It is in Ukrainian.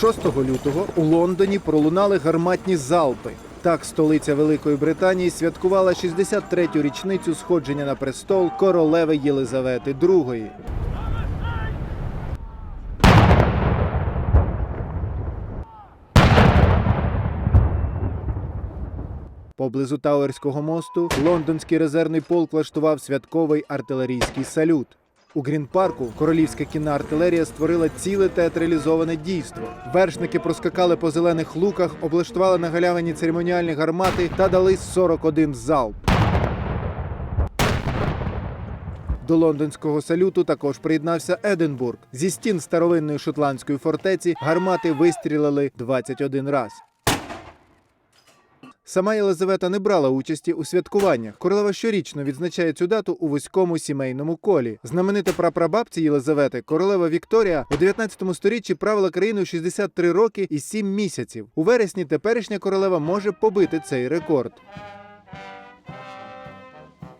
6 лютого у Лондоні пролунали гарматні залпи. Так, столиця Великої Британії святкувала 63-ю річницю сходження на престол королеви Єлизавети II. Поблизу Тауерського мосту лондонський резервний полк влаштував святковий артилерійський салют. У Грін-парку королівська кінна артилерія створила ціле театралізоване дійство. Вершники проскакали по зелених луках, облаштували на галявині церемоніальні гармати та дали 41 залп. До лондонського салюту також приєднався Единбург. Зі стін старовинної шотландської фортеці гармати вистрілили 21 раз. Сама Єлизавета не брала участі у святкуваннях. Королева щорічно відзначає цю дату у вузькому сімейному колі. Знаменита прапрабабці Єлизавети, королева Вікторія, у 19 сторіччі правила країну 63 роки і 7 місяців. У вересні теперішня королева може побити цей рекорд.